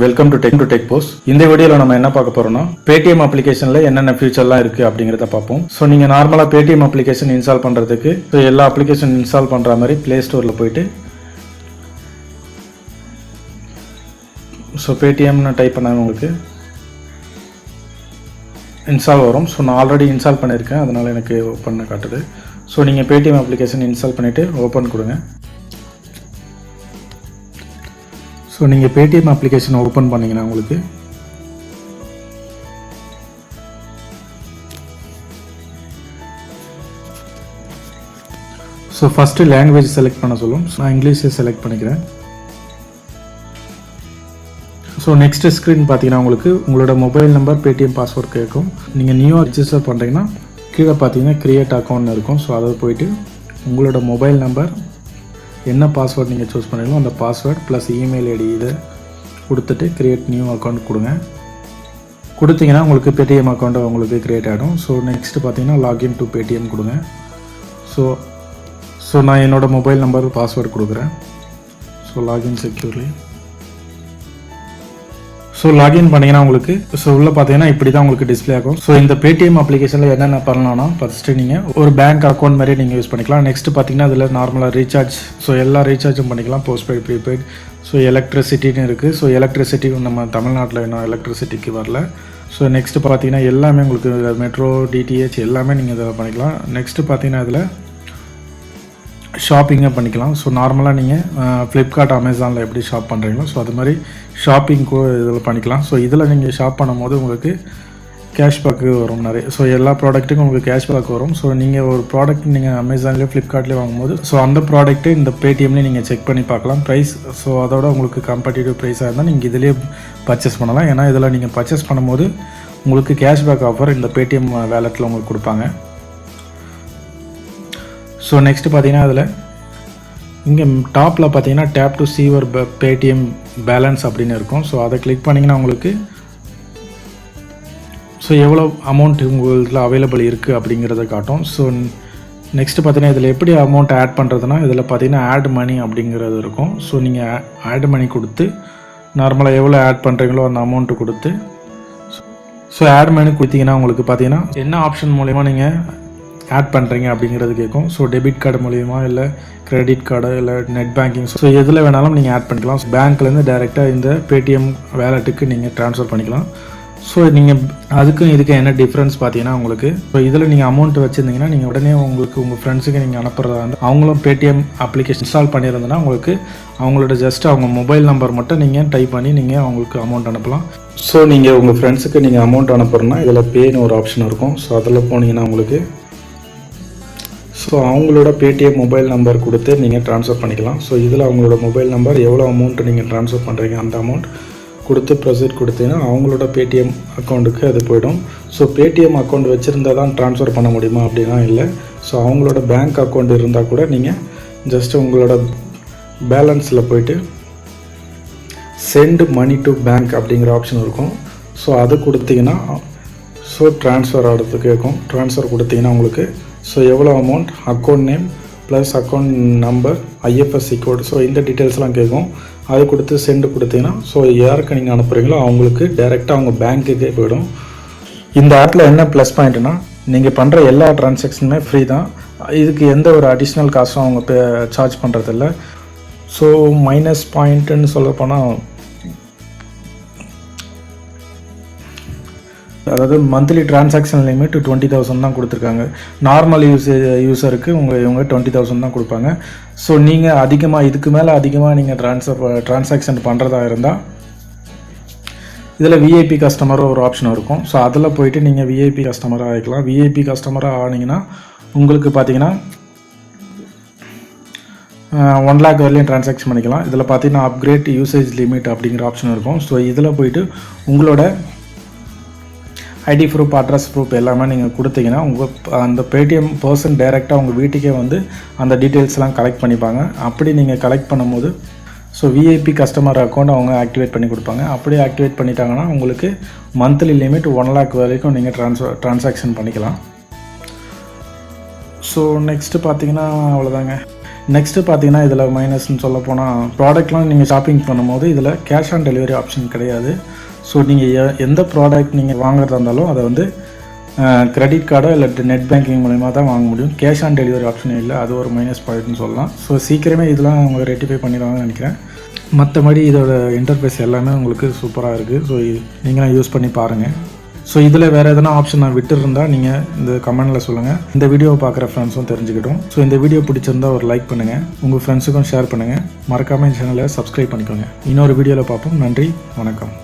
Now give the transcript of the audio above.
Welcome to tech to tech post இந்த வீடியோவில் நம்ம என்ன பார்க்க போறோம்னா பேடிஎம் அப்ளிகேஷனில் என்னென்ன ஃபியூச்சர்லாம் இருக்குது அப்படிங்கிறத பார்ப்போம். ஸோ நீங்கள் நார்மலாக பேடிஎம் அப்ளிகேஷன் இன்ஸ்டால் பண்ணுறதுக்கு ஸோ எல்லா அப்ளிகேஷன் இன்ஸ்டால் பண்ணுற மாதிரி ப்ளே ஸ்டோரில் போயிட்டு ஸோ பேடிஎம்னு டைப் பண்ணாங்க உங்களுக்கு. இன்ஸ்டால் வரும். ஸோ நான் ஆல்ரெடி இன்ஸ்டால் பண்ணியிருக்கேன். அதனால் எனக்கு ஓப்பன் காட்டுது. ஸோ நீங்கள் பேடிஎம் அப்ளிகேஷன் இன்ஸ்டால் பண்ணிவிட்டு ஓப்பன் கொடுங்க. ஸோ நீங்கள் பேடிஎம் அப்ளிகேஷன் ஓப்பன் பண்ணிங்கன்னா உங்களுக்கு ஸோ ஃபஸ்ட்டு லாங்குவேஜ் செலக்ட் பண்ண சொல்லும். ஸோ நான் இங்கிலீஷை செலக்ட் பண்ணிக்கிறேன். ஸோ நெக்ஸ்ட் ஸ்க்ரீன் பார்த்தீங்கன்னா உங்களுக்கு உங்களோட மொபைல் நம்பர் பேடிஎம் பாஸ்வேர்ட் கேட்கும். நீங்கள் நியூ ரிஜிஸ்டர் பண்ணுறீங்கன்னா கீழே பார்த்தீங்கன்னா க்ரியேட் அக்கௌண்ட் இருக்கும். ஸோ அதை போயிட்டு உங்களோட மொபைல் நம்பர் என்ன பாஸ்வேர்ட் நீங்கள் சூஸ் பண்ணுறீங்களோ அந்த பாஸ்வேர்ட் ப்ளஸ் இமெயில் ஐடி இதை கொடுத்துட்டு க்ரியேட் நியூ அக்கௌண்ட் கொடுங்க. கொடுத்தீங்கன்னா உங்களுக்கு பேடிஎம் அக்கௌண்ட்டை உங்களுக்கு க்ரியேட் ஆகிடும் ஸோ நெக்ஸ்ட்டு பார்த்தீங்கன்னா லாகின் டு பேடிஎம் கொடுங்க. ஸோ ஸோ நான் என்னோடய மொபைல் நம்பர் பாஸ்வேர்டு கொடுக்குறேன். So login securely so login பண்ணிங்கன்னா உங்களுக்கு ஸோ உள்ள பார்த்தீங்கன்னா இப்படி தான் உங்களுக்கு டிஸ்ப்ளே ஆகும். ஸோ இந்த பேடிஎம் அப்ளிகேஷனில் என்னென்ன பண்ணலாம்னா ஃபஸ்ட்டு நீங்கள் ஒரு பேங்க் அக்கௌண்ட் மாதிரி நீங்கள் யூஸ் பண்ணிக்கலாம். நெக்ஸ்ட் பார்த்தீங்கன்னா அதில் நார்மலாக ரீசார்ஜ் ஸோ எல்லா ரீசார்ஜும் பண்ணிக்கலாம். போஸ்ட்பெய்ட் ப்ரீபெய்ட் ஸோ எலக்ட்ரிசிட்டின்னு இருக்குது ஸோ எலக்ட்ரிசிட்டி நம்ம தமிழ்நாட்டில் இன்னும் எலக்ட்ரிசிட்டிக்கு வரல. ஸோ நெக்ஸ்ட்டு பார்த்தீங்கன்னா எல்லாமே உங்களுக்கு மெட்ரோ டிடிஹெச் எல்லாமே நீங்கள் இதில் பண்ணிக்கலாம். நெக்ஸ்ட்டு பார்த்தீங்கன்னா இதில் ஷாப்பிங்கை பண்ணிக்கலாம். ஸோ நார்மலாக நீங்கள் ஃப்ளிப்கார்ட் அமேசானில் எப்படி ஷாப் பண்ணுறீங்களோ ஸோ அது மாதிரி ஷாப்பிங்க்கும் இதில் பண்ணிக்கலாம். ஸோ இதில் நீங்கள் ஷாப் பண்ணும்போது உங்களுக்கு கேஷ்பேக்கு வரும் நிறைய. ஸோ எல்லா ப்ராடக்ட்டுக்கும் உங்களுக்கு கேஷ்பேக் வரும். ஸோ நீங்கள் ஒரு ப்ராடக்ட் நீங்கள் அமேசான்லேயோ ஃப்ளிப்கார்ட்லேயே வாங்கும்போது ஸோ அந்த ப்ராடக்ட்டு இந்த பேடிஎம்லேயே நீங்கள் செக் பண்ணி பார்க்கலாம். ப்ரைஸ் ஸோ அதோட உங்களுக்கு காம்படிட்டிவ் ப்ரைஸாக இருந்தால் நீங்கள் இதிலே பர்ச்சேஸ் பண்ணலாம். ஏன்னா இதில் நீங்கள் பர்ச்சேஸ் பண்ணும்போது உங்களுக்கு கேஷ்பேக் ஆஃபர் இந்த பேடிஎம் வேலெட்டில் உங்களுக்கு கொடுப்பாங்க. ஸோ நெக்ஸ்ட்டு பார்த்தீங்கன்னா அதில் இங்கே டாப்பில் பார்த்தீங்கன்னா டேப் டு சீவர் பேடிஎம் பேலன்ஸ் அப்படின்னு இருக்கும். ஸோ அதை கிளிக் பண்ணிங்கன்னா உங்களுக்கு ஸோ எவ்வளோ அமௌண்ட் உங்கள் அவைலபிள் இருக்குது அப்படிங்கிறத காட்டும். ஸோ நெக்ஸ்ட்டு பார்த்தீங்கன்னா இதில் எப்படி அமௌண்ட் ஆட் பண்ணுறதுனா இதில் பார்த்தீங்கன்னா ஆட் மணி அப்படிங்கிறது இருக்கும். ஸோ நீங்கள் ஆட் மணி கொடுத்து நார்மலாக எவ்வளோ ஆட் பண்ணுறீங்களோ அந்த அமௌண்ட்டு கொடுத்து ஸோ ஆட் மணி கொடுத்தீங்கன்னா உங்களுக்கு பார்த்தீங்கன்னா என்ன ஆப்ஷன் மூலயமா நீங்கள் ஆட் பண்ணுறீங்க அப்படிங்கிறது கேட்கும் ஸோ டெபிட் கார்டு மூலியமாக இல்லை கிரெடிட் கார்டு இல்லை நெட் பேங்கிங் ஸோ எதில் வேணாலும் நீங்கள் ஆட் பண்ணிக்கலாம். பேங்க்லேருந்து டேரெக்டாக இந்த பேடிஎம் வேலெட்டுக்கு நீங்கள் ட்ரான்ஸ்ஃபர் பண்ணிக்கலாம். ஸோ நீங்கள் அதுக்கும் இதுக்கும் என்ன டிஃப்ரென்ஸ் பார்த்தீங்கன்னா உங்களுக்கு ஸோ இதில் நீங்கள் அமௌண்ட் வச்சுருந்தீங்கன்னா நீங்கள் உடனே உங்களுக்கு உங்கள் ஃப்ரெண்ட்ஸுக்கு நீங்கள் அனுப்புறதா வந்து அவங்களும் பேடிஎம் அப்ளிகேஷன் இன்ஸ்டால் பண்ணியிருந்தேன்னா உங்களுக்கு அவங்களோட ஜஸ்ட் அவங்க மொபைல் நம்பர் மட்டும் நீங்கள் டைப் பண்ணி நீங்கள் அவங்களுக்கு அமௌண்ட் அனுப்பலாம். ஸோ நீங்கள் உங்கள் ஃப்ரெண்ட்ஸுக்கு நீங்கள் அமௌண்ட் அனுப்புறோன்னா இதில் பேன்னு ஒரு ஆப்ஷன் இருக்கும். ஸோ அதில் போனீங்கன்னா உங்களுக்கு ஸோ அவங்களோட பேடிஎம் மொபைல் நம்பர் கொடுத்து நீங்கள் ட்ரான்ஸ்ஃபர் பண்ணிக்கலாம். ஸோ இதில் அவங்களோட மொபைல் நம்பர் எவ்வளோ அமௌண்ட்டு நீங்கள் ட்ரான்ஸ்ஃபர் பண்ணுறீங்க அந்த அமௌண்ட் கொடுத்து ப்ரொசீட் கொடுத்தீங்கன்னா அவங்களோட பேடிஎம் அக்கௌண்ட்டுக்கு அது போயிடும். ஸோ பேடிஎம் அக்கௌண்ட் வச்சுருந்தா தான் ட்ரான்ஸ்ஃபர் பண்ண முடியுமா அப்படின்னா இல்லை. ஸோ அவங்களோட பேங்க் அக்கௌண்ட் இருந்தால் கூட நீங்கள் ஜஸ்ட் உங்களோட பேலன்ஸில் போயிட்டு சென்ட் மணி டு பேங்க் அப்படிங்கிற ஆப்ஷன் இருக்கும். ஸோ அது கொடுத்தீங்கன்னா ஸோ ட்ரான்ஸ்ஃபர் ஆகிறதுக்கு கேட்கும் ட்ரான்ஸ்ஃபர் கொடுத்தீங்கன்னா உங்களுக்கு ஸோ எவ்வளோ amount account name plus account number IFSC code so இந்த டீட்டெயில்ஸ்லாம் கேட்கும். அது கொடுத்து சென்ட் கொடுத்தீங்கன்னா ஸோ யாருக்கு நீங்கள் அனுப்புகிறீங்களோ அவங்களுக்கு டைரெக்டாக அவங்க பேங்க்குக்கே போயிடும். இந்த ஆப்பில் என்ன ப்ளஸ் பாயிண்ட்னா நீங்கள் பண்ணுற எல்லா டிரான்சாக்ஷனுமே ஃப்ரீ தான். இதுக்கு எந்த ஒரு அடிஷ்னல் காசும் அவங்க பே சார்ஜ் பண்ணுறதில்ல ஸோ மைனஸ் பாயிண்ட்டுன்னு சொல்ல அதாவது monthly transaction limit twenty thousand தான் கொடுத்துருக்காங்க. நார்மல் யூஸ் யூஸருக்கு உங்கள் இவங்க டுவெண்ட்டி தௌசண்ட் தான் கொடுப்பாங்க. ஸோ நீங்கள் அதிகமாக இதுக்கு மேலே அதிகமாக நீங்கள் ட்ரான்ஸ்ஃபர் ட்ரான்சாக்ஷன் பண்ணுறதா இருந்தால் இதில் விஐபி கஸ்டமர் ஒரு ஆப்ஷன் இருக்கும். ஸோ அதில் போயிட்டு நீங்கள் விஐபி கஸ்டமராக ஆகிக்கலாம் விஐபி கஸ்டமராக ஆனீங்கன்னா உங்களுக்கு பார்த்தீங்கன்னா ஒன் லேக் வரலையும் ட்ரான்சாக்ஷன் பண்ணிக்கலாம். இதில் பார்த்தீங்கன்னா அப்கிரேட் யூசேஜ் லிமிட் அப்படிங்கிற ஆப்ஷன் இருக்கும். ஸோ இதில் போயிட்டு உங்களோட ஐடி ப்ரூஃப் அட்ரஸ் ப்ரூஃப் எல்லாமே நீங்கள் கொடுத்தீங்கன்னா உங்கள் அந்த பேடிஎம் பர்சன் டைரெக்டாக உங்கள் வீட்டுக்கே வந்து அந்த டீட்டெயில்ஸ்லாம் கலெக்ட் பண்ணிப்பாங்க. அப்படி நீங்கள் கலெக்ட் பண்ணும்போது ஸோ விஐபி கஸ்டமர் அக்கௌண்ட் அவங்க ஆக்டிவேட் பண்ணி கொடுப்பாங்க. அப்படியே ஆக்டிவேட் பண்ணிட்டாங்கன்னா உங்களுக்கு மந்த்லி லிமிட் ஒன் லேக் வரைக்கும் நீங்கள் ட்ரான்ஸ் ட்ரான்சாக்ஷன் பண்ணிக்கலாம். ஸோ நெக்ஸ்ட்டு பார்த்தீங்கன்னா அவ்வளோதாங்க நெக்ஸ்ட்டு பார்த்தீங்கன்னா இதில் மைனஸ்னு சொல்ல போனால் ப்ராடக்ட்லாம் நீங்கள் ஷாப்பிங் பண்ணும்போது இதில் கேஷ் ஆன் டெலிவரி ஆப்ஷன் கிடையாது. ஸோ நீங்கள் எந்த ப்ராடக்ட் நீங்கள் வாங்குறதா இருந்தாலும் அதை வந்து கிரெடிட் கார்டோ இல்லை நெட் பேங்கிங் மூலிமா தான் வாங்க முடியும். கேஷ் ஆன் டெலிவரி ஆப்ஷன் இல்லை அது ஒரு மைனஸ் பாயிண்ட்னு சொல்லலாம். ஸோ சீக்கிரமே இதெல்லாம் அவங்க ரெட்டிஃபை பண்ணிடுவாங்கன்னு நினைக்கிறேன். மற்றபடி இதோட இன்டர்ஃபேஸ் எல்லாமே உங்களுக்கு சூப்பராக இருக்குது ஸோ நீங்களாம் யூஸ் பண்ணி பாருங்கள் ஸோ இதில் வேறு எதனா ஆப்ஷன் நான் விட்டுருந்தா நீங்கள் இந்த கமெண்டில் சொல்லுங்கள் இந்த வீடியோவை பார்க்குற ஃப்ரெண்ட்ஸும் தெரிஞ்சுக்கிட்டும். ஸோ இந்த வீடியோ பிடிச்சிருந்தா ஒரு லைக் பண்ணுங்கள் உங்கள் ஃப்ரெண்ட்ஸுக்கும் ஷேர் பண்ணுங்கள் மறக்காமல் இந்த சேனலை சப்ஸ்கிரைப் பண்ணிக்கோங்க. இன்னொரு வீடியோவில் பார்ப்போம். நன்றி வணக்கம்.